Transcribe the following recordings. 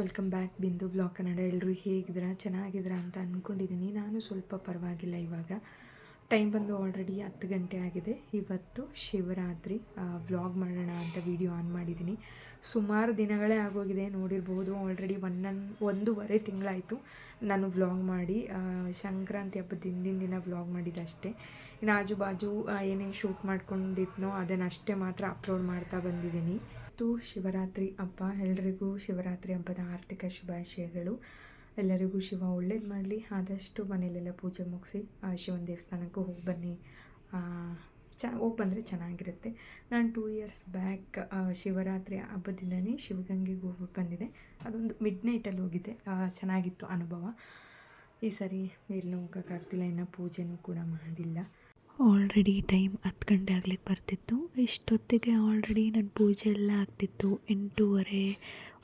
Welcome back Bindu blog Kannada. ಎಲ್ಲರೂ ಹೇಗಿದ್ದೀರಾ? ಚೆನ್ನಾಗಿದ್ದೀರಾ ಅಂತ ಅಂದ್ಕೊಂಡಿದ್ದೀನಿ. ನಾನು ಸ್ವಲ್ಪ ಪರವಾಗಿಲ್ಲ ಇವಾಗ. ಟೈಮ್ ಬಂದು ಆಲ್ರೆಡಿ ಹತ್ತು ಗಂಟೆ ಆಗಿದೆ. ಇವತ್ತು ಶಿವರಾತ್ರಿ ವ್ಲಾಗ್ ಮಾಡೋಣ ಅಂತ ವಿಡಿಯೋ ಆನ್ ಮಾಡಿದ್ದೀನಿ. ಸುಮಾರು ದಿನಗಳೇ ಆಗೋಗಿದೆ, ನೋಡಿರ್ಬೋದು. ಆಲ್ರೆಡಿ ಒನ್ನೊಂದು ಒಂದೂವರೆ ತಿಂಗಳಾಯಿತು ನಾನು ವ್ಲಾಗ್ ಮಾಡಿ. ಸಂಕ್ರಾಂತಿ ಹಬ್ಬದ ಹಿಂದಿನ ದಿನ ವ್ಲಾಗ್ ಮಾಡಿದ್ದಷ್ಟೇ ಇನ್ನು ಆಜು ಬಾಜು ಏನೇನು ಶೂಟ್ ಮಾಡ್ಕೊಂಡಿದ್ನೋ ಅದನ್ನು ಅಷ್ಟೇ ಮಾತ್ರ ಅಪ್ಲೋಡ್ ಮಾಡ್ತಾ ಬಂದಿದ್ದೀನಿ. ಇವತ್ತು ಶಿವರಾತ್ರಿ ಹಬ್ಬ. ಎಲ್ರಿಗೂ ಶಿವರಾತ್ರಿ ಹಬ್ಬದ ಆರ್ಥಿಕ ಶುಭಾಶಯಗಳು. ಎಲ್ಲರಿಗೂ ಶಿವ ಒಳ್ಳೇದು ಮಾಡಲಿ. ಆದಷ್ಟು ಮನೆಯಲ್ಲೆಲ್ಲ ಪೂಜೆ ಮುಗಿಸಿ ಶಿವನ ದೇವಸ್ಥಾನಕ್ಕೂ ಹೋಗಿ ಬನ್ನಿ. ಚ, ಹೋಗಿ ಬಂದರೆ ಚೆನ್ನಾಗಿರುತ್ತೆ. ನಾನು ಟೂ ಇಯರ್ಸ್ ಬ್ಯಾಕ್ ಶಿವರಾತ್ರಿ ಹಬ್ಬದಿಂದನೇ ಶಿವಗಂಗೆಗೆ ಹೋಗಿ ಬಂದಿದೆ ಅದೊಂದು ಮಿಡ್ ನೈಟಲ್ಲಿ ಹೋಗಿದ್ದೆ. ಚೆನ್ನಾಗಿತ್ತು ಅನುಭವ. ಈ ಸರಿ ಎಲ್ಲೂ ಹೋಗೋಕ್ಕಾಗ್ತಿಲ್ಲ ಇನ್ನು ಪೂಜೆನೂ ಕೂಡ ಮಾಡಿಲ್ಲ. ಆಲ್ರೆಡಿ ಟೈಮ್ ಹತ್ತು ಗಂಟೆ ಆಗ್ಲಿಕ್ಕೆ ಬರ್ತಿತ್ತು. ಇಷ್ಟೊತ್ತಿಗೆ ಆಲ್ರೆಡಿ ನನ್ನ ಪೂಜೆ ಎಲ್ಲ ಆಗ್ತಿತ್ತು. ಎಂಟೂವರೆ,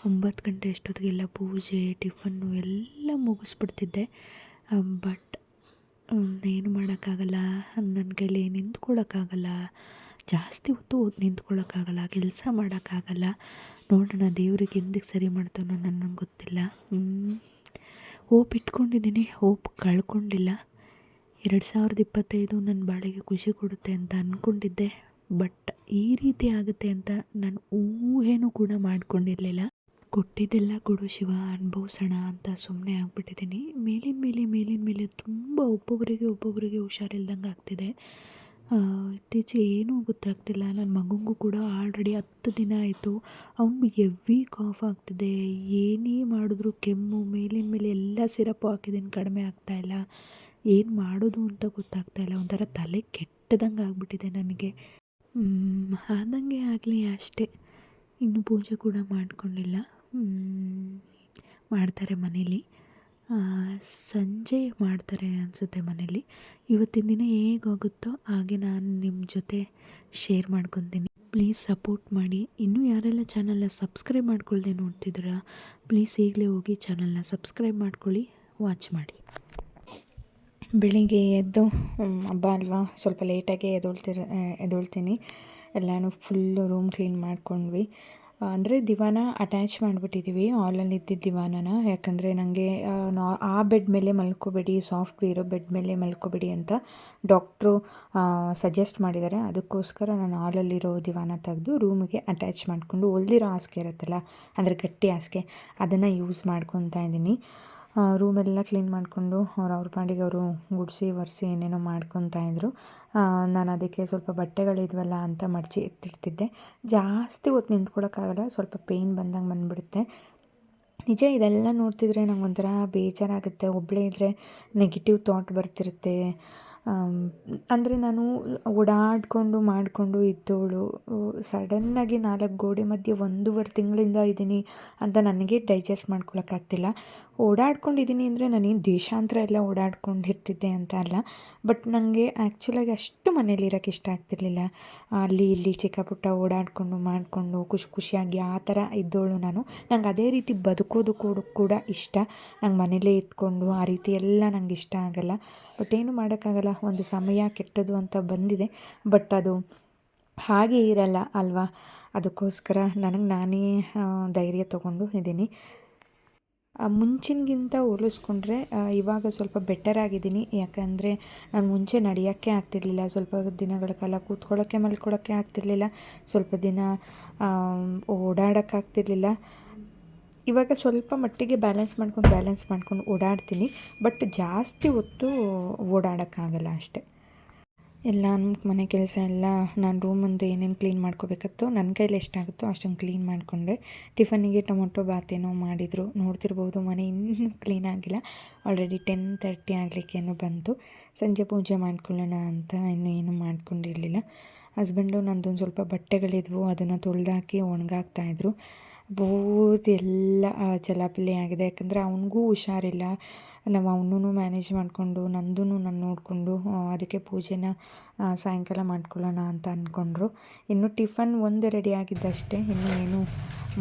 ಒಂಬತ್ತು ಗಂಟೆ ಅಷ್ಟೊತ್ತಿಗೆಲ್ಲ ಪೂಜೆ, ಟಿಫನ್ನು ಎಲ್ಲ ಮುಗಿಸ್ಬಿಡ್ತಿದ್ದೆ. ಬಟ್ ಏನು ಮಾಡೋಕ್ಕಾಗಲ್ಲ. ನನ್ನ ಕೈಲಿ ನಿಂತ್ಕೊಳ್ಳೋಕ್ಕಾಗಲ್ಲ. ಜಾಸ್ತಿ ಹೊತ್ತು ನಿಂತ್ಕೊಳ್ಳೋಕ್ಕಾಗಲ್ಲ. ಕೆಲಸ ಮಾಡೋಕ್ಕಾಗಲ್ಲ. ನೋಡೋಣ ದೇವ್ರಿಗೆ ಎಂದಕ್ಕೆ ಸರಿ ಮಾಡ್ತಾನೋ ನನಗೆ ಗೊತ್ತಿಲ್ಲ. ಹೋಪ್ ಇಟ್ಕೊಂಡಿದ್ದೀನಿ. ಹೋಪ್ ಕಳ್ಕೊಂಡಿಲ್ಲ. ಎರಡು ಸಾವಿರದ ಇಪ್ಪತ್ತೈದು ನನ್ನ ಬಾಳಿಗೆ ಖುಷಿ ಕೊಡುತ್ತೆ ಅಂತ ಅಂದ್ಕೊಂಡಿದ್ದೆ ಬಟ್ ಈ ರೀತಿ ಆಗುತ್ತೆ ಅಂತ ನಾನು ಊಹೆನೂ ಕೂಡ ಮಾಡ್ಕೊಂಡಿರಲಿಲ್ಲ. ಕೊಟ್ಟಿದ್ದೆಲ್ಲ ಕೊಡು ಶಿವ, ಅನುಭವಿಸೋಣ ಅಂತ ಸುಮ್ಮನೆ ಆಗಿಬಿಟ್ಟಿದ್ದೀನಿ. ಮೇಲಿನ ಮೇಲೆ ಮೇಲಿನ ಮೇಲೆ ತುಂಬ ಒಬ್ಬೊಬ್ಬರಿಗೆ ಒಬ್ಬೊಬ್ಬರಿಗೆ ಹುಷಾರಿಲ್ದಂಗೆ ಆಗ್ತಿದೆ. ಇತ್ತೀಚೆಗೆ ಏನೂ ಗೊತ್ತಾಗ್ತಿಲ್ಲ. ನನ್ನ ಮಗನಿಗೂ ಕೂಡ ಆಲ್ರೆಡಿ ಹತ್ತು ದಿನ ಆಯಿತು. ಅವನು ಎವ್ವಿ ಕಾಫ್ ಆಗ್ತಿದೆ. ಏನೇ ಮಾಡಿದ್ರು ಕೆಮ್ಮು, ಮೇಲಿನ ಮೇಲೆ ಎಲ್ಲ ಸಿರಪ್ಪು ಹಾಕಿದ್ದೀನಿ, ಕಡಿಮೆ ಆಗ್ತಾಯಿಲ್ಲ ಏನು ಮಾಡೋದು ಅಂತ ಗೊತ್ತಾಗ್ತಾ ಇಲ್ಲ. ಒಂಥರ ತಲೆ ಕೆಟ್ಟದಂಗೆ ಆಗಿಬಿಟ್ಟಿದೆ ನನಗೆ. ಆದಂಗೆ ಆಗಲಿ ಅಷ್ಟೇ. ಇನ್ನು ಪೂಜೆ ಕೂಡ ಮಾಡಿಕೊಂಡಿಲ್ಲ. ಮಾಡ್ತಾರೆ ಮನೇಲಿ. ಸಂಜೆ ಮಾಡ್ತಾರೆ ಅನಿಸುತ್ತೆ ಮನೇಲಿ. ಇವತ್ತಿನ ದಿನ ಹೇಗಾಗುತ್ತೋ ಹಾಗೆ ನಾನು ನಿಮ್ಮ ಜೊತೆ ಶೇರ್ ಮಾಡ್ಕೊತೀನಿ. ಪ್ಲೀಸ್ ಸಪೋರ್ಟ್ ಮಾಡಿ. ಇನ್ನೂ ಯಾರೆಲ್ಲ ಚಾನಲ್ನ ಸಬ್ಸ್ಕ್ರೈಬ್ ಮಾಡ್ಕೊಳ್ದೆ ನೋಡ್ತಿದ್ದೀರಾ, ಪ್ಲೀಸ್ ಈಗಲೇ ಹೋಗಿ ಚಾನಲ್ನ ಸಬ್ಸ್ಕ್ರೈಬ್ ಮಾಡ್ಕೊಳ್ಳಿ, ವಾಚ್ ಮಾಡಿ. ಬೆಳಿಗ್ಗೆ ಎದ್ದು ಹಬ್ಬ ಅಲ್ವಾ? ಸ್ವಲ್ಪ ಲೇಟಾಗೆ ಎದ್ದೊಳ್ತಿರ ಎದ್ದೊಳ್ತೀನಿ ಎಲ್ಲನೂ ಫುಲ್ಲು ರೂಮ್ ಕ್ಲೀನ್ ಮಾಡ್ಕೊಂಡ್ವಿ. ಅಂದರೆ ದಿವಾನ ಅಟ್ಯಾಚ್ ಮಾಡಿಬಿಟ್ಟಿದ್ದೀವಿ ಹಾಲಲ್ಲಿ ಇದ್ದಿದ್ದ ದಿವಾನನ. ಯಾಕಂದರೆ ನನಗೆ ನಾ, ಆ ಬೆಡ್ ಮೇಲೆ ಮಲ್ಕೋಬೇಡಿ ಸಾಫ್ಟ್ ಇರೋ ಬೆಡ್ ಮೇಲೆ ಮಲ್ಕೋಬೇಡಿ ಅಂತ ಡಾಕ್ಟ್ರು ಸಜೆಸ್ಟ್ ಮಾಡಿದ್ದಾರೆ. ಅದಕ್ಕೋಸ್ಕರ ನಾನು ಹಾಲಲ್ಲಿರೋ ದಿವಾನ ತೆಗೆದು ರೂಮಿಗೆ ಅಟ್ಯಾಚ್ ಮಾಡಿಕೊಂಡು ಹೊಲ್ದಿರೋ ಹಾಸಿಗೆ ಇರುತ್ತಲ್ಲ, ಅಂದರೆ ಗಟ್ಟಿ ಹಾಸಿಗೆ, ಅದನ್ನು ಯೂಸ್ ಮಾಡ್ಕೊತಾ ಇದ್ದೀನಿ. ರೂಮೆಲ್ಲ ಕ್ಲೀನ್ ಮಾಡಿಕೊಂಡು ಅವ್ರು ಅವ್ರ ಪಾಡಿಗೆ ಅವರು ಗುಡಿಸಿ ಒರೆಸಿ ಏನೇನೋ ಮಾಡ್ಕೊತಾ ಇದ್ರು. ನಾನು ಅದಕ್ಕೆ ಸ್ವಲ್ಪ ಬಟ್ಟೆಗಳಿದ್ವಲ್ಲ ಅಂತ ಮಡಚಿ ಎತ್ತಿಡ್ತಿದ್ದೆ. ಜಾಸ್ತಿ ಹೊತ್ತು ನಿಂತ್ಕೊಳ್ಳೋಕ್ಕಾಗಲ್ಲ ಸ್ವಲ್ಪ ಪೇಯ್ನ್ ಬಂದಂಗೆ ಬಂದುಬಿಡುತ್ತೆ. ನಿಜ ಇದೆಲ್ಲ ನೋಡ್ತಿದ್ರೆ ನಂಗೆ ಒಂಥರ ಬೇಜಾರಾಗುತ್ತೆ. ಒಬ್ಬಳೇ ಇದ್ದರೆ ನೆಗೆಟಿವ್ ಥಾಟ್ ಬರ್ತಿರುತ್ತೆ. ಅಂದರೆ ನಾನು ಓಡಾಡಿಕೊಂಡು ಮಾಡಿಕೊಂಡು ಇದ್ದವಳು ಸಡನ್ನಾಗಿ ನಾಲ್ಕು ಗೋಡೆ ಮಧ್ಯೆ ಒಂದೂವರೆ ತಿಂಗಳಿಂದ ಇದ್ದೀನಿ ಅಂತ ನನಗೆ ಡೈಜೆಸ್ಟ್ ಮಾಡ್ಕೊಳಕ್ಕಾಗ್ತಿಲ್ಲ. ಓಡಾಡ್ಕೊಂಡಿದ್ದೀನಿ ಅಂದರೆ ನಾನೇನು ದೇಶಾಂತರ ಎಲ್ಲ ಓಡಾಡ್ಕೊಂಡಿರ್ತಿದ್ದೆ ಅಂತ ಅಲ್ಲ. ಬಟ್ ನನಗೆ ಆ್ಯಕ್ಚುಲಾಗಿ ಅಷ್ಟು ಮನೇಲಿ ಇರೋಕ್ಕೆ ಇಷ್ಟ ಆಗ್ತಿರ್ಲಿಲ್ಲ. ಅಲ್ಲಿ ಇಲ್ಲಿ ಚಿಕ್ಕ ಪುಟ್ಟ ಓಡಾಡಿಕೊಂಡು ಮಾಡಿಕೊಂಡು ಖುಷಿ ಖುಷಿಯಾಗಿ ಆ ಥರ ಇದ್ದವಳು ನಾನು. ನಂಗೆ ಅದೇ ರೀತಿ ಬದುಕೋದು ಕೂಡ ಕೂಡ ಇಷ್ಟ. ನಂಗೆ ಮನೇಲೇ ಇದ್ಕೊಂಡು ಆ ರೀತಿ ಎಲ್ಲ ನಂಗೆ ಇಷ್ಟ ಆಗಲ್ಲ. ಬಟ್ ಏನು ಮಾಡೋಕ್ಕಾಗಲ್ಲ, ಒಂದು ಸಮಯ ಕೆಟ್ಟದು ಅಂತ ಬಂದಿದೆ. ಬಟ್ ಅದು ಹಾಗೆ ಇರಲ್ಲ ಅಲ್ವಾ? ಅದಕ್ಕೋಸ್ಕರ ನನಗೆ ನಾನೇ ಧೈರ್ಯ ತೊಗೊಂಡು ಇದ್ದೀನಿ. ಮುಂಚಿನಗಿಂತ ಹೋಲಿಸ್ಕೊಂಡ್ರೆ ಇವಾಗ ಸ್ವಲ್ಪ ಬೆಟರ್ ಆಗಿದ್ದೀನಿ. ಯಾಕಂದರೆ ನಾನು ಮುಂಚೆ ನಡೆಯೋಕ್ಕೆ ಆಗ್ತಿರ್ಲಿಲ್ಲ. ಸ್ವಲ್ಪ ದಿನಗಳ ಕಾಲ ಕೂತ್ಕೊಳ್ಳೋಕ್ಕೆ ಮಲ್ಕೊಳ್ಳೋಕ್ಕೆ ಆಗ್ತಿರ್ಲಿಲ್ಲ. ಸ್ವಲ್ಪ ದಿನ ಓಡಾಡೋಕ್ಕಾಗ್ತಿರ್ಲಿಲ್ಲ ಇವಾಗ ಸ್ವಲ್ಪ ಮಟ್ಟಿಗೆ ಬ್ಯಾಲೆನ್ಸ್ ಮಾಡ್ಕೊಂಡು ಬ್ಯಾಲೆನ್ಸ್ ಮಾಡ್ಕೊಂಡು ಓಡಾಡ್ತೀನಿ. ಬಟ್ ಜಾಸ್ತಿ ಹೊತ್ತು ಓಡಾಡೋಕ್ಕಾಗಲ್ಲ ಅಷ್ಟೆ. ಎಲ್ಲ ಮನೆ ಕೆಲಸ ಎಲ್ಲ ನಾನು ರೂಮಂದು ಏನೇನು ಕ್ಲೀನ್ ಮಾಡ್ಕೋಬೇಕತ್ತೋ ನನ್ನ ಕೈಲಿ ಎಷ್ಟಾಗುತ್ತೋ ಅಷ್ಟೊಂದು ಕ್ಲೀನ್ ಮಾಡಿಕೊಂಡೆ. ಟಿಫನಿಗೆ ಟೊಮೊಟೊ ಬಾತೇನೋ ಮಾಡಿದರು. ನೋಡ್ತಿರ್ಬೋದು ಮನೆ ಇನ್ನೂ ಕ್ಲೀನ್ ಆಗಿಲ್ಲ. ಆಲ್ರೆಡಿ ಟೆನ್ ತರ್ಟಿ ಆಗಲಿಕ್ಕೇನೋ ಬಂತು. ಸಂಜೆ ಪೂಜೆ ಮಾಡ್ಕೊಳ್ಳೋಣ ಅಂತ ಇನ್ನೂ ಏನೂ ಮಾಡ್ಕೊಂಡಿರಲಿಲ್ಲ. ಹಸ್ಬೆಂಡು ನಂದೊಂದು ಸ್ವಲ್ಪ ಬಟ್ಟೆಗಳಿದ್ವು. ಅದನ್ನು ತೊಳೆದಾಕಿ ಒಣಗಾಕ್ತಾಯಿದ್ರು ಬಹುತ್ ಎಲ್ಲ ಚಲಾಪಿಲಿ ಆಗಿದೆ. ಯಾಕಂದರೆ ಅವನಿಗೂ ಹುಷಾರಿಲ್ಲ. ನಾವು ಅವನೂ ಮ್ಯಾನೇಜ್ ಮಾಡಿಕೊಂಡು ನಂದೂ ನಾನು ನೋಡಿಕೊಂಡು ಅದಕ್ಕೆ ಪೂಜೆನ ಸಾಯಂಕಾಲ ಮಾಡ್ಕೊಳ್ಳೋಣ ಅಂತ ಅಂದ್ಕೊಂಡ್ರು ಇನ್ನು ಟಿಫನ್ ಒಂದು ರೆಡಿ ಆಗಿದ್ದಷ್ಟೇ, ಇನ್ನೂ ಏನೂ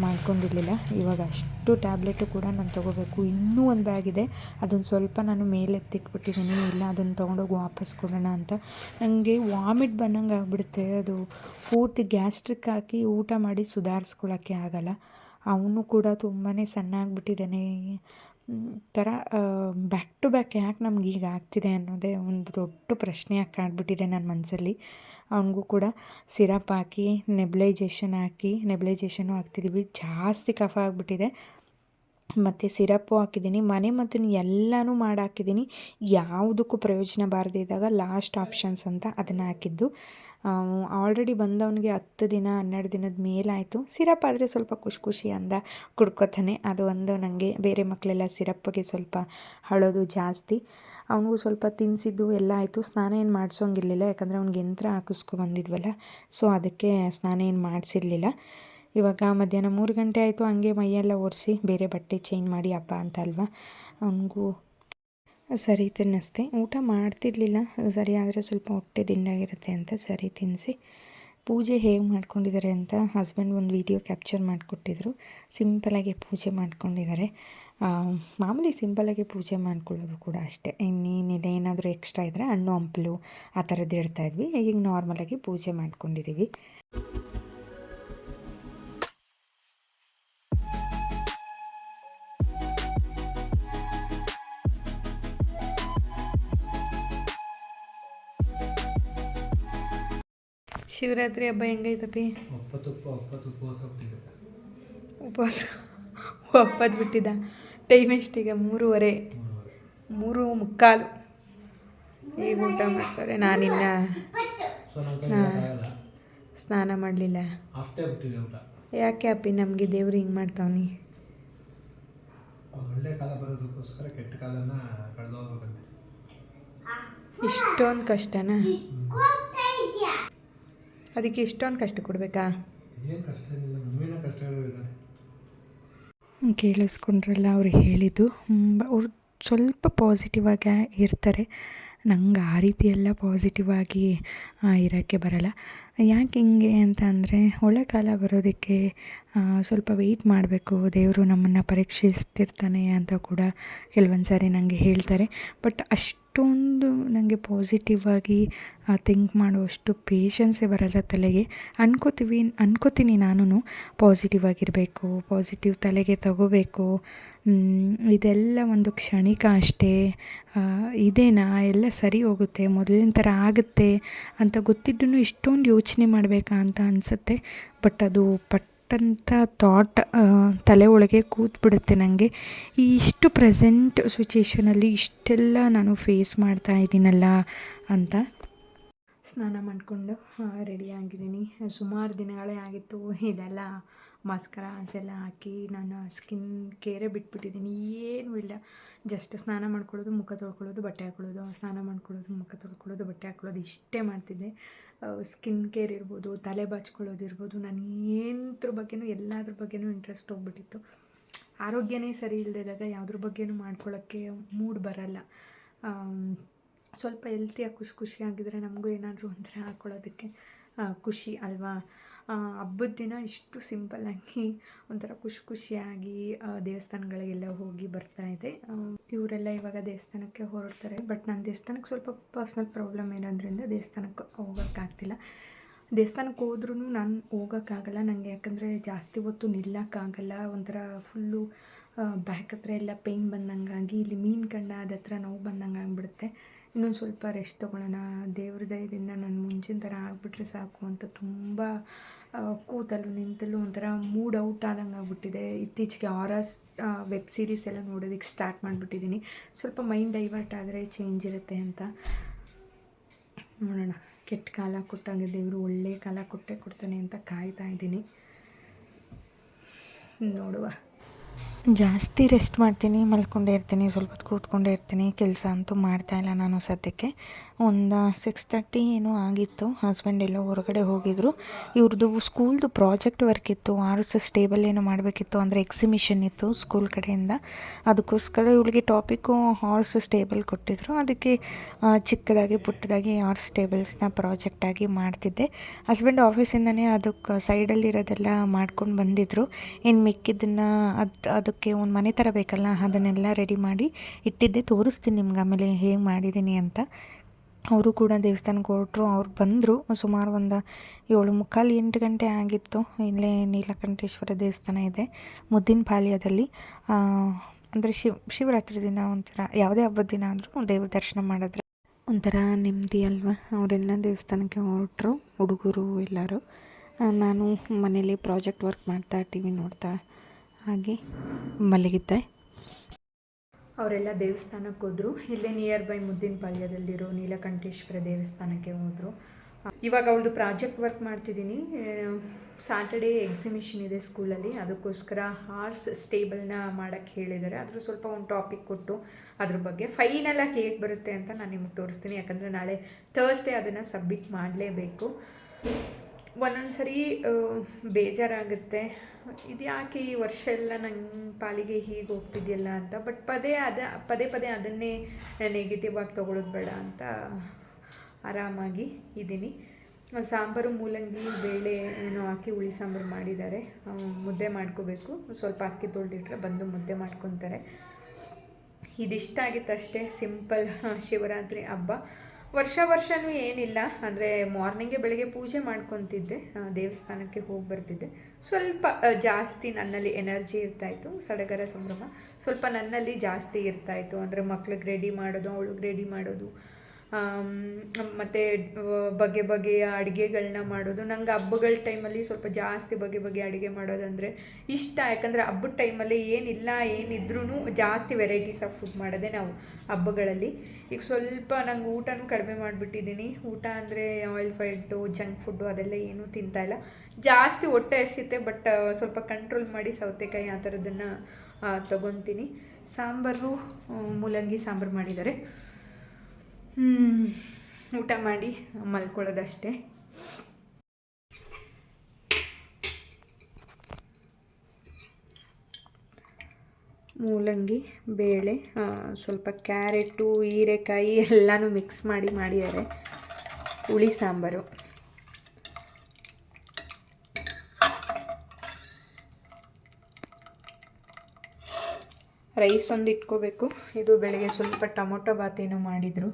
ಮಾಡ್ಕೊಂಡಿರಲಿಲ್ಲ. ಇವಾಗ ಅಷ್ಟು ಟ್ಯಾಬ್ಲೆಟು ಕೂಡ ನಾನು ತೊಗೋಬೇಕು. ಇನ್ನೂ ಒಂದು ಬ್ಯಾಗ್ ಇದೆ. ಅದೊಂದು ಸ್ವಲ್ಪ ನಾನು ಮೇಲೆ ಎತ್ತಿಟ್ಬಿಟ್ಟಿದ್ದೀನಿ ಇಲ್ಲ ಅದನ್ನು ತೊಗೊಂಡೋಗಿ ವಾಪಸ್ ಕೊಡೋಣ ಅಂತ. ನನಗೆ ವಾಮಿಟ್ ಬಂದಂಗೆ ಆಗಿಬಿಡುತ್ತೆ. ಅದು ಪೂರ್ತಿ ಗ್ಯಾಸ್ಟ್ರಿಕ್ ಹಾಕಿ ಊಟ ಮಾಡಿ ಸುಧಾರಿಸ್ಕೊಳ್ಳೋಕ್ಕೆ ಆಗಲ್ಲ. ಅವನು ಕೂಡ ತುಂಬಾ ಸಣ್ಣ ಆಗಿಬಿಟ್ಟಿದ್ದಾನೆ ಥರ ಬ್ಯಾಕ್ ಟು ಬ್ಯಾಕ್ ಯಾಕೆ ನಮ್ಗೆ ಈಗ ಆಗ್ತಿದೆ ಅನ್ನೋದೇ ಒಂದು ದೊಡ್ಡ ಪ್ರಶ್ನೆ ಆಗಿ ಕಾಡ್ಬಿಟ್ಟಿದೆ ನನ್ನ ಮನಸ್ಸಲ್ಲಿ ಅವನಿಗೂ ಕೂಡ ಸಿರಪ್ ಹಾಕಿ ನೆಬ್ಲೈಜೇಷನ್ ಹಾಕಿ ನೆಬ್ಲೈಜೇಷನು ಹಾಕ್ತಿದ್ದೀವಿ ಜಾಸ್ತಿ ಕಫ ಆಗಿಬಿಟ್ಟಿದೆ. ಮತ್ತು ಸಿರಪ್ಪು ಹಾಕಿದ್ದೀನಿ, ಮನೆ ಮದ್ದನ್ನು ಎಲ್ಲನೂ ಮಾಡಿ ಹಾಕಿದ್ದೀನಿ ಯಾವುದಕ್ಕೂ ಪ್ರಯೋಜನ ಬಾರದೇ ಇದ್ದಾಗ ಲಾಸ್ಟ್ ಆಪ್ಷನ್ಸ್ ಅಂತ ಅದನ್ನು ಹಾಕಿದ್ದು. ಆಲ್ರೆಡಿ ಬಂದವನಿಗೆ ಹತ್ತು ದಿನ, ಹನ್ನೆರಡು ದಿನದ ಮೇಲಾಯಿತು. ಸಿರಪ್ ಆದರೆ ಸ್ವಲ್ಪ ಖುಷಿ ಖುಷಿ ಅಂದ ಕುಡ್ಕೋತಾನೆ. ಅದು ಒಂದು ನನಗೆ ಬೇರೆ ಮಕ್ಕಳೆಲ್ಲ ಸಿರಪ್ಪಿಗೆ ಸ್ವಲ್ಪ ಹಳೋದು ಜಾಸ್ತಿ. ಅವನಿಗೂ ಸ್ವಲ್ಪ ತಿನ್ನಿಸಿದ್ದು ಎಲ್ಲ ಆಯಿತು. ಸ್ನಾನ ಏನು ಮಾಡಿಸೋಂಗಿರ್ಲಿಲ್ಲ. ಯಾಕಂದರೆ ಅವ್ನಿಗೆ ಯಂತ್ರ ಹಾಕಿಸ್ಕೊ ಬಂದಿದ್ವಲ್ಲ. ಸೊ ಅದಕ್ಕೆ ಸ್ನಾನ ಏನು ಮಾಡಿಸಿರ್ಲಿಲ್ಲ. ಇವಾಗ ಮಧ್ಯಾಹ್ನ ಮೂರು ಗಂಟೆ ಆಯಿತು, ಹಂಗೆ ಮೈಯೆಲ್ಲ ಒರೆಸಿ ಬೇರೆ ಬಟ್ಟೆ ಚೇಂಜ್ ಮಾಡಿ ಹಬ್ಬ ಅಂತ ಅಲ್ವಾ? ಅವನಿಗೂ ಸರಿ ತಿನ್ನಿಸ್ತೆ ಊಟ ಮಾಡ್ತಿರ್ಲಿಲ್ಲ. ಸರಿ ಆದರೆ ಸ್ವಲ್ಪ ಹೊಟ್ಟೆ ದಿಂಡಾಗಿರುತ್ತೆ ಅಂತ ಸರಿ ತಿನ್ನಿಸಿ ಪೂಜೆ ಹೇಗೆ ಮಾಡ್ಕೊಂಡಿದ್ದಾರೆ ಅಂತ ಹಸ್ಬೆಂಡ್ ಒಂದು ವಿಡಿಯೋ ಕ್ಯಾಪ್ಚರ್ ಮಾಡಿಕೊಟ್ಟಿದ್ರು. ಸಿಂಪಲಾಗಿ ಪೂಜೆ ಮಾಡ್ಕೊಂಡಿದ್ದಾರೆ. ಮಾಮೂಲಿ ಸಿಂಪಲಾಗಿ ಪೂಜೆ ಮಾಡ್ಕೊಳ್ಳೋದು ಕೂಡ ಅಷ್ಟೇ. ಇನ್ನೇನಿದೆ ಏನಾದರೂ ಎಕ್ಸ್ಟ್ರಾ ಇದ್ದರೆ ಹಣ್ಣು, ಹಂಪಲು ಆ ಥರದ್ದು ಇಡ್ತಾಯಿದ್ವಿ ಈಗ ನಾರ್ಮಲಾಗಿ ಪೂಜೆ ಮಾಡ್ಕೊಂಡಿದ್ದೀವಿ. ಶಿವರಾತ್ರಿ ಹಬ್ಬ ಹೆಂಗೈತಪ್ಪಿ? ಒಪ್ಪತ್ತು ಉಪವಾಸ ಒಪ್ಪದು ಬಿಟ್ಟಿದ್ದ. ಟೈಮ್ ಎಷ್ಟೀಗ ಮೂರುವರೆ. ಮೂರು ಮುಕ್ಕಾಲು. ಈಗ ಊಟ ಮಾಡ್ತಾರೆ. ನಾನಿನ್ನ ಸ್ನಾನ ಮಾಡಲಿಲ್ಲ. ಯಾಕೆ ಅಪ್ಪಿ? ನಮಗೆ ದೇವ್ರು ಹಿಂಗೆ ಮಾಡ್ತಾವನಿ. ಒಳ್ಳೆ ಕಾಲ ಬರೋದಕ್ಕೋಸ್ಕರ ಕೆಟ್ಟ ಕಾಲನ ಕಳೆದು ಹೋಗ್ಬೇಕಂತೆ. ಇಷ್ಟೊಂದು ಕಷ್ಟನಾ? ಅದಕ್ಕೆ ಇಷ್ಟೊಂದು ಕಷ್ಟ ಕೊಡಬೇಕಾ? ಕೇಳಿಸ್ಕೊಂಡ್ರಲ್ಲ ಅವ್ರು ಹೇಳಿದ್ದು. ಅವ್ರು ಸ್ವಲ್ಪ ಪಾಸಿಟಿವ್ ಆಗಿ ಇರ್ತಾರೆ. ನಂಗೆ ಆ ರೀತಿ ಎಲ್ಲ ಪಾಸಿಟಿವ್ ಆಗಿ ಇರೋಕ್ಕೆ ಬರಲ್ಲ. ಯಾಕೆ ಹಿಂಗೆ ಅಂತ ಅಂದರೆ ಒಳ್ಳೆ ಕಾಲ ಬರೋದಕ್ಕೆ ಸ್ವಲ್ಪ ವೆಯ್ಟ್ ಮಾಡಬೇಕು. ದೇವರು ನಮ್ಮನ್ನು ಪರೀಕ್ಷಿಸ್ತಿರ್ತಾನೆ ಅಂತ ಕೂಡ ಕೆಲವೊಂದು ಸಾರಿ ನನಗೆ ಹೇಳ್ತಾರೆ ಬಟ್ ಅಷ್ಟೊಂದು ನನಗೆ ಪಾಸಿಟಿವ್ ಆಗಿ ಥಿಂಕ್ ಮಾಡುವಷ್ಟು ಪೇಷನ್ಸೇ ಬರಲ್ಲ ತಲೆಗೆ. ಅನ್ಕೋತೀವಿ, ಅನ್ಕೋತೀನಿ ನಾನು ಪಾಸಿಟಿವ್ ಆಗಿರಬೇಕು ಪಾಸಿಟಿವ್ ತಲೆಗೆ ತಗೋಬೇಕು. ಇದೆಲ್ಲ ಒಂದು ಕ್ಷಣಿಕ ಅಷ್ಟೇ. ಇದೇನಾ? ಎಲ್ಲ ಸರಿ ಹೋಗುತ್ತೆ, ಮೊದಲಿನ ಥರ ಆಗುತ್ತೆ ಅಂತ ಗೊತ್ತಿದ್ದೂ ಇಷ್ಟೊಂದು ಯೋಚನೆ ಮಾಡಬೇಕಾ ಅಂತ ಅನಿಸುತ್ತೆ. ಬಟ್ ಅದು ಪಟ್ಟಂತ ಥಾಟ್ ತಲೆ ಒಳಗೆ ಕೂತ್ಬಿಡುತ್ತೆ ನನಗೆ ಈ ಇಷ್ಟು ಪ್ರೆಸೆಂಟ್ ಸಿಚುವೇಷನಲ್ಲಿ ಇಷ್ಟೆಲ್ಲ ನಾನು ಫೇಸ್ ಮಾಡ್ತಾ ಇದ್ದೀನಲ್ಲ ಅಂತ. ಸ್ನಾನ ಮಾಡಿಕೊಂಡು ರೆಡಿ ಆಗಿದ್ದೀನಿ. ಸುಮಾರು ದಿನಗಳೇ ಆಗಿತ್ತು ಇದೆಲ್ಲ. ಮಸ್ಕರ ಎಲ್ಲ ಹಾಕಿ ನಾನು ಸ್ಕಿನ್ ಕೇರೇ ಬಿಟ್ಬಿಟ್ಟಿದ್ದೀನಿ. ಏನೂ ಇಲ್ಲ. ಜಸ್ಟ್ ಸ್ನಾನ ಮಾಡ್ಕೊಳ್ಳೋದು, ಮುಖ ತೊಳ್ಕೊಳ್ಳೋದು, ಬಟ್ಟೆ ಹಾಕೊಳ್ಳೋದು. ಸ್ನಾನ ಮಾಡ್ಕೊಳ್ಳೋದು, ಮುಖ ತೊಳ್ಕೊಳ್ಳೋದು, ಬಟ್ಟೆ ಹಾಕೊಳ್ಳೋದು, ಇಷ್ಟೇ ಮಾಡ್ತಿದ್ದೆ. ಸ್ಕಿನ್ ಕೇರ್ ಇರ್ಬೋದು, ತಲೆ ಬಾಚ್ಕೊಳ್ಳೋದು ಇರ್ಬೋದು, ನಾನು ಏನ್ರ ಬಗ್ಗೆನೂ, ಎಲ್ಲದ್ರ ಬಗ್ಗೆನೂ ಇಂಟ್ರೆಸ್ಟ್ ಹೋಗ್ಬಿಟ್ಟಿತ್ತು. ಆರೋಗ್ಯನೇ ಸರಿ ಇಲ್ಲದಿದ್ದಾಗ ಯಾವುದ್ರ ಬಗ್ಗೆನೂ ಮಾಡ್ಕೊಳ್ಳೋಕ್ಕೆ ಮೂಡ್ ಬರಲ್ಲ. ಸ್ವಲ್ಪ ಹೆಲ್ತಿಯಾಗಿ ಖುಷಿ ಖುಷಿಯಾಗಿದ್ದರೆ ನಮಗೂ ಏನಾದರೂ ಒಂಥರ ಹಾಕ್ಕೊಳ್ಳೋದಕ್ಕೆ ಖುಷಿ ಅಲ್ವಾ? ಹಬ್ಬದ ದಿನ ಇಷ್ಟು ಸಿಂಪಲ್ಲಾಗಿ ಒಂಥರ ಖುಷಿ ಖುಷಿಯಾಗಿ ದೇವಸ್ಥಾನಗಳಿಗೆಲ್ಲ ಹೋಗಿ ಬರ್ತಾ ಇದೆ. ಇವರೆಲ್ಲ ಇವಾಗ ದೇವಸ್ಥಾನಕ್ಕೆ ಹೊರಡ್ತಾರೆ. ಬಟ್ ನಾನು ದೇವಸ್ಥಾನಕ್ಕೆ ಸ್ವಲ್ಪ ಪರ್ಸ್ನಲ್ ಪ್ರಾಬ್ಲಮ್ ಇರೋದ್ರಿಂದ ದೇವಸ್ಥಾನಕ್ಕೆ ಹೋಗೋಕ್ಕಾಗ್ತಿಲ್ಲ. ದೇವಸ್ಥಾನಕ್ಕೆ ಹೋದ್ರೂ ನಾನು ಹೋಗೋಕ್ಕಾಗಲ್ಲ. ನನಗೆ ಯಾಕಂದರೆ ಜಾಸ್ತಿ ಹೊತ್ತು ನಿಲ್ಲಕ್ಕಾಗಲ್ಲ. ಒಂಥರ ಫುಲ್ಲು ಬ್ಯಾಕ್ ಹತ್ರ ಎಲ್ಲ ಪೇಯ್ನ್ ಬಂದಂಗಾಗಿ, ಇಲ್ಲಿ ಮೀನು ಕಂಡ ಹತ್ರ ನೋವು ಬಂದಂಗೆ ಆಗಿಬಿಡುತ್ತೆ. ಇನ್ನೊಂದು ಸ್ವಲ್ಪ ರೆಸ್ಟ್ ತೊಗೊಳ್ಳೋಣ. ದೇವ್ರ ದಯದಿಂದ ನಾನು ಮುಂಚಿನ ಥರ ಆಗಿಬಿಟ್ರೆ ಸಾಕು ಅಂತ ತುಂಬ ಕೂತಲ್ಲೂ ನಿಂತಲ್ಲೂ ಒಂಥರ ಮೂಡ್ ಔಟ್ ಆದಂಗೆ ಆಗ್ಬಿಟ್ಟಿದೆ. ಇತ್ತೀಚೆಗೆ ಆರಸ್ ವೆಬ್ ಸೀರೀಸ್ ಎಲ್ಲ ನೋಡೋದಕ್ಕೆ ಸ್ಟಾರ್ಟ್ ಮಾಡಿಬಿಟ್ಟಿದ್ದೀನಿ ಸ್ವಲ್ಪ ಮೈಂಡ್ ಡೈವರ್ಟ್ ಆದರೆ ಚೇಂಜ್ ಇರುತ್ತೆ ಅಂತ. ನೋಡೋಣ. ಕೆಟ್ಟ ಕಾಲ ಕೊಟ್ಟಾಗ ದೇವರು ಒಳ್ಳೆ ಕಾಲ ಕೊಟ್ಟೆ ಕೊಡ್ತಾನೆ ಅಂತ ಕಾಯ್ತಾ ಇದ್ದೀನಿ ನೋಡುವ. ಜಾಸ್ತಿ ರೆಸ್ಟ್ ಮಾಡ್ತೀನಿ ಮಲ್ಕೊಂಡೇ ಇರ್ತೀನಿ ಸ್ವಲ್ಪ ಕೂತ್ಕೊಂಡೇ ಇರ್ತೀನಿ ಕೆಲಸ ಅಂತೂ ಮಾಡ್ತಾ ಇಲ್ಲ ನಾನು ಸದ್ಯಕ್ಕೆ. ಒಂದು ಸಿಕ್ಸ್ ತರ್ಟಿ ಏನೋ ಆಗಿತ್ತು. ಹಸ್ಬೆಂಡ್ ಎಲ್ಲೋ ಹೊರಗಡೆ ಹೋಗಿದ್ರು. ಇವ್ರದ್ದು ಸ್ಕೂಲ್ದು ಪ್ರಾಜೆಕ್ಟ್ ವರ್ಕ್ ಇತ್ತು. ಆರ್ಸ್ ಸ್ಟೇಬಲ್ ಏನೋ ಮಾಡಬೇಕಿತ್ತು ಅಂದರೆ ಎಕ್ಸಿಮಿಷನ್ ಇತ್ತು ಸ್ಕೂಲ್ ಕಡೆಯಿಂದ. ಅದಕ್ಕೋಸ್ಕರ ಇವಳಿಗೆ ಟಾಪಿಕ್ಕು ಹಾರ್ಸ್ ಸ್ಟೇಬಲ್ ಕೊಟ್ಟಿದ್ರು. ಅದಕ್ಕೆ ಚಿಕ್ಕದಾಗಿ ಪುಟ್ಟದಾಗಿ ಹಾರ್ಸ್ ಟೇಬಲ್ಸ್ನ ಪ್ರಾಜೆಕ್ಟಾಗಿ ಮಾಡ್ತಿದ್ದೆ. ಹಸ್ಬೆಂಡ್ ಆಫೀಸಿಂದನೇ ಅದಕ್ಕೆ ಸೈಡಲ್ಲಿರೋದೆಲ್ಲ ಮಾಡ್ಕೊಂಡು ಬಂದಿದ್ದರು ಇನ್ನು ಮಿಕ್ಕಿದ್ದನ್ನು ಅದು, ಅದಕ್ಕೆ ಒಂದು ಮನೆ ಥರ ಬೇಕಲ್ಲ, ಅದನ್ನೆಲ್ಲ ರೆಡಿ ಮಾಡಿ ಇಟ್ಟಿದ್ದೆ. ತೋರಿಸ್ತೀನಿ ನಿಮ್ಗೆ ಆಮೇಲೆ ಹೇಗೆ ಮಾಡಿದ್ದೀನಿ ಅಂತ. ಅವರು ಕೂಡ ದೇವಸ್ಥಾನಕ್ಕೆ ಹೊರಟ್ರು. ಅವ್ರು ಬಂದರು. ಸುಮಾರು ಒಂದು ಏಳು ಮುಕ್ಕಾಲು ಎಂಟು ಗಂಟೆ ಆಗಿತ್ತು. ಇಲ್ಲೇ ನೀಲಕಂಠೇಶ್ವರ ದೇವಸ್ಥಾನ ಇದೆ ಮುದ್ದಿನ ಪಾಳ್ಯದಲ್ಲಿ ಅಂದರೆ ಶಿವ, ಶಿವರಾತ್ರಿ ದಿನ ಒಂಥರ, ಯಾವುದೇ ಹಬ್ಬದ ದಿನ ಆದರೂ ದೇವ್ರ ದರ್ಶನ ಮಾಡಿದ್ರೆ ಒಂಥರ ನೆಮ್ಮದಿ ಅಲ್ವಾ? ಅವರೆಲ್ಲ ದೇವಸ್ಥಾನಕ್ಕೆ ಹೊರಟರು, ಹುಡುಗರು ಎಲ್ಲರೂ. ನಾನು ಮನೇಲಿ ಪ್ರಾಜೆಕ್ಟ್ ವರ್ಕ್ ಮಾಡ್ತಾ ಟಿ ವಿ ನೋಡ್ತಾ. ಹಾಗೆ ಮಲಗಿದ್ದೆ. ಅವರೆಲ್ಲ ದೇವಸ್ಥಾನಕ್ಕೆ ಹೋದರು. ಇಲ್ಲೇ ನಿಯರ್ ಬೈ ಮುದ್ದಿನ ಪಾಳ್ಯದಲ್ಲಿರೋ ನೀಲಕಂಠೇಶ್ವರ ದೇವಸ್ಥಾನಕ್ಕೆ ಹೋದರು. ಇವಾಗ ಅವಳದು ಪ್ರಾಜೆಕ್ಟ್ ವರ್ಕ್ ಮಾಡ್ತಿದ್ದೀನಿ. ಸ್ಯಾಟರ್ಡೇ ಎಕ್ಸಿಬಿಷನ್ ಇದೆ ಸ್ಕೂಲಲ್ಲಿ. ಅದಕ್ಕೋಸ್ಕರ ಹಾರ್ಸ್ ಸ್ಟೇಬಲ್ನ ಮಾಡೋಕ್ಕೆ ಹೇಳಿದ್ದಾರೆ ಅದ್ರ ಸ್ವಲ್ಪ ಒಂದು ಟಾಪಿಕ್ ಕೊಟ್ಟು ಅದ್ರ ಬಗ್ಗೆ ಫೈನಲಾಗಿ ಹೇಗೆ ಬರುತ್ತೆ ಅಂತ ನಾನು ನಿಮಗೆ ತೋರಿಸ್ತೀನಿ. ಯಾಕಂದರೆ ನಾಳೆ ಥರ್ಸ್ಡೇ ಅದನ್ನು ಸಬ್ಮಿಟ್ ಮಾಡಲೇಬೇಕು. ಒಂದೊಂದು ಸರಿ ಬೇಜಾರಾಗುತ್ತೆ. ಇದು ಯಾಕೆ ಈ ವರ್ಷ ಎಲ್ಲ ನನ್ನ ಪಾಲಿಗೆ ಹೀಗೆ ಹೋಗ್ತಿದೆಯಲ್ಲ ಅಂತ. ಬಟ್ ಪದೇ ಅದ, ಪದೇ ಪದೇ ಅದನ್ನೇ ನೆಗೆಟಿವ್ ಆಗಿ ತೊಗೊಳೋದು ಬೇಡ ಅಂತ ಆರಾಮಾಗಿ ಇದ್ದೀನಿ. ಸಾಂಬಾರು, ಮೂಲಂಗಿ, ಬೇಳೆ ಏನೋ ಹಾಕಿ ಹುಳಿ ಸಾಂಬಾರು ಮಾಡಿದ್ದಾರೆ. ಮುದ್ದೆ ಮಾಡ್ಕೋಬೇಕು. ಸ್ವಲ್ಪ ಅಕ್ಕಿ ತೊಳೆದಿಟ್ರೆ ಬಂದು ಮುದ್ದೆ ಮಾಡ್ಕೊತಾರೆ. ಇದಿಷ್ಟ ಆಗಿತ್ತಷ್ಟೇ, ಸಿಂಪಲ್ ಶಿವರಾತ್ರಿ ಹಬ್ಬ. ವರ್ಷ ವರ್ಷವೂ ಏನಿಲ್ಲ. ಅಂದರೆ ಮಾರ್ನಿಂಗೇ ಬೆಳಗ್ಗೆ ಪೂಜೆ ಮಾಡ್ಕೊತಿದ್ದೆ. ದೇವಸ್ಥಾನಕ್ಕೆ ಹೋಗಿ ಬರ್ತಿದ್ದೆ. ಸ್ವಲ್ಪ ಜಾಸ್ತಿ ನನ್ನಲ್ಲಿ ಎನರ್ಜಿ ಇರ್ತಾಯಿತ್ತು ಸಡಗರ ಸಂಭ್ರಮ. ಸ್ವಲ್ಪ ನನ್ನಲ್ಲಿ ಜಾಸ್ತಿ ಇರ್ತಾಯಿತ್ತು ಅಂದರೆ ಮಕ್ಳಿಗೆ ರೆಡಿ ಮಾಡೋದು, ಅವಳಿಗೆ ರೆಡಿ ಮಾಡೋದು. ಮತ್ತು ಬಗೆ ಬಗೆಯ ಅಡುಗೆಗಳನ್ನ ಮಾಡೋದು. ನಂಗೆ ಹಬ್ಬಗಳ ಟೈಮಲ್ಲಿ ಸ್ವಲ್ಪ ಜಾಸ್ತಿ ಬಗೆ ಬಗೆ ಅಡುಗೆ ಮಾಡೋದಂದರೆ ಇಷ್ಟ. ಯಾಕಂದರೆ ಹಬ್ಬದ ಟೈಮಲ್ಲಿ ಏನಿಲ್ಲ ಏನಿದ್ರೂ ಜಾಸ್ತಿ ವೆರೈಟೀಸ್ ಆಫ್ ಫುಡ್ ಮಾಡೋದೇ ನಾವು ಹಬ್ಬಗಳಲ್ಲಿ. ಈಗ ಸ್ವಲ್ಪ ನಂಗೆ ಊಟನೂ ಕಡಿಮೆ ಮಾಡಿಬಿಟ್ಟಿದ್ದೀನಿ. ಊಟ ಅಂದರೆ ಆಯಿಲ್ ಫೈಡು ಜಂಕ್ ಫುಡ್ಡು ಅದೆಲ್ಲ ಏನೂ ತಿಂತಾಯಿಲ್ಲ ಜಾಸ್ತಿ ಹೊಟ್ಟೆ ಹಸಿತೆ ಬಟ್ ಸ್ವಲ್ಪ ಕಂಟ್ರೋಲ್ ಮಾಡಿ ಸೌತೆಕಾಯಿ ಆ ಥರದನ್ನು ತೊಗೊತೀನಿ. ಸಾಂಬಾರು ಮೂಲಂಗಿ ಸಾಂಬಾರು ಮಾಡಿದ್ದಾರೆ. ಊಟ ಮಾಡಿ, ಮಲ್ಕೊಳ್ಳೋದಷ್ಟೇ. ಮೂಲಂಗಿ, ಬೇಳೆ ಸ್ವಲ್ಪ ಕ್ಯಾರೆಟು, ಹೀರೆಕಾಯಿ ಎಲ್ಲನೂ ಮಿಕ್ಸ್ ಮಾಡಿ ಮಾಡಿದ್ದಾರೆ. ಹುಳಿ, ಸಾಂಬಾರು. ರೈಸ್ ಒಂದು ಇಟ್ಕೋಬೇಕು ಇದು ಬೆಳಗ್ಗೆ ಸ್ವಲ್ಪ ಟೊಮೊಟೊ ಬಾತೇನೋ ಮಾಡಿದರು.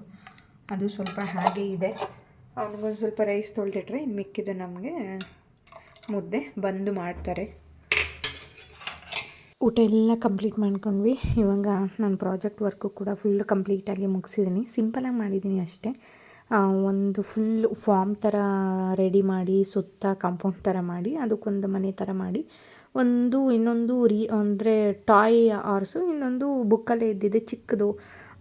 ಅದು ಸ್ವಲ್ಪ ಹಾಗೆ ಇದೆ. ಅವ್ನಿಗೊಂದು ಸ್ವಲ್ಪ ರೈಸ್ ತೊಳೆದಿಟ್ರೆ ಇನ್ನು ಮಿಕ್ಕಿದ್ದು ನಮಗೆ ಮುದ್ದೆ ಬಂದು ಮಾಡ್ತಾರೆ. ಊಟ ಎಲ್ಲ ಕಂಪ್ಲೀಟ್ ಮಾಡ್ಕೊಂಡ್ವಿ. ಇವಾಗ ನಾನು ಪ್ರಾಜೆಕ್ಟ್ ವರ್ಕು ಕೂಡ ಫುಲ್ ಕಂಪ್ಲೀಟಾಗಿ ಮುಗಿಸಿದ್ದೀನಿ ಸಿಂಪಲಾಗಿ ಮಾಡಿದ್ದೀನಿ ಅಷ್ಟೇ. ಒಂದು ಫುಲ್ ಫಾರ್ಮ್ ಥರ ರೆಡಿ ಮಾಡಿ, ಸುತ್ತ ಕಾಂಪೌಂಡ್ ಥರ ಮಾಡಿ, ಅದಕ್ಕೊಂದು ಮನೆ ಥರ ಮಾಡಿ, ಒಂದು ಇನ್ನೊಂದು ರೀ ಅಂದರೆ ಟಾಯ್ ಆರ್ಸು ಇನ್ನೊಂದು ಬುಕ್ಕಲ್ಲೇ ಇದ್ದಿದೆ ಚಿಕ್ಕದು.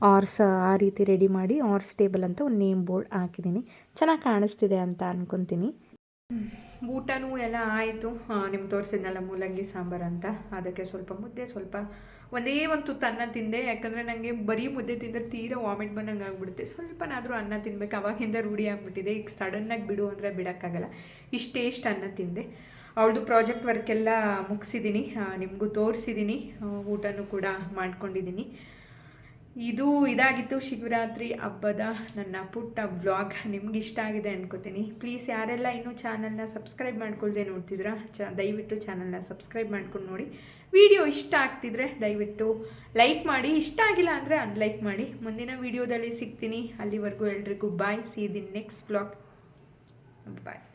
ಆರ್ಸ್ ಆ ರೀತಿ ರೆಡಿ ಮಾಡಿ ಆರ್ಸ್ ಟೇಬಲ್ ಅಂತ ಒಂದು ನೇಮ್ ಬೋರ್ಡ್ ಹಾಕಿದ್ದೀನಿ. ಚೆನ್ನಾಗಿ ಕಾಣಿಸ್ತಿದೆ ಅಂತ ಅನ್ಕೊತೀನಿ. ಊಟನೂ ಎಲ್ಲ ಆಯಿತು. ನಿಮ್ಗೆ ತೋರಿಸಿದ್ನಲ್ಲ ಮೂಲಂಗಿ ಸಾಂಬಾರು ಅಂತ. ಅದಕ್ಕೆ ಸ್ವಲ್ಪ ಮುದ್ದೆ, ಸ್ವಲ್ಪ ಒಂದೇ ಒಂದು ತುತ್ತು ಅನ್ನ ತಿಂದೆ. ಯಾಕಂದರೆ ನನಗೆ ಬರೀ ಮುದ್ದೆ ತಿಂದರೆ ತೀರಾ ವಾಮಿಟ್ ಬಂದಂಗೆ ಆಗ್ಬಿಡುತ್ತೆ. ಸ್ವಲ್ಪನಾದರೂ ಅನ್ನ ತಿನ್ಬೇಕು. ಅವಾಗಿಂದ ರೂಢಿ ಆಗಿಬಿಟ್ಟಿದೆ. ಈಗ ಸಡನ್ನಾಗಿ ಬಿಡು ಅಂದರೆ ಬಿಡೋಕ್ಕಾಗಲ್ಲ. ಟೇಸ್ಟ್ ಅನ್ನ ತಿಂದೆ. ಅವಳದು ಪ್ರಾಜೆಕ್ಟ್ ವರ್ಕೆಲ್ಲ ಮುಗಿಸಿದ್ದೀನಿ ನಿಮಗೂ ತೋರಿಸಿದ್ದೀನಿ ಊಟನೂ ಕೂಡ ಮಾಡ್ಕೊಂಡಿದ್ದೀನಿ ಇದು ಇದಾಗಿತ್ತು ಶಿವರಾತ್ರಿ ಹಬ್ಬದ ನನ್ನ ಪುಟ್ಟ ವ್ಲಾಗ್. ನಿಮ್ಗೆ ಇಷ್ಟ ಆಗಿದೆ ಅನ್ಕೋತೀನಿ. ಪ್ಲೀಸ್ ಯಾರೆಲ್ಲ ಇನ್ನೂ ಚಾನಲ್ನ ಸಬ್ಸ್ಕ್ರೈಬ್ ಮಾಡ್ಕೊಳ್ದೆ ನೋಡ್ತಿದ್ರ, ಚ, ದಯವಿಟ್ಟು ಚಾನಲ್ನ ಸಬ್ಸ್ಕ್ರೈಬ್ ಮಾಡ್ಕೊಂಡು ನೋಡಿ. ವಿಡಿಯೋ ಇಷ್ಟ ಆಗ್ತಿದ್ರೆ ದಯವಿಟ್ಟು ಲೈಕ್ ಮಾಡಿ. ಇಷ್ಟ ಆಗಿಲ್ಲ ಅಂದರೆ ಅನ್ಲೈಕ್ ಮಾಡಿ. ಮುಂದಿನ ವಿಡಿಯೋದಲ್ಲಿ ಸಿಗ್ತೀನಿ. ಅಲ್ಲಿವರೆಗೂ ಎಲ್ರಿಗೂ bye see the next vlog bye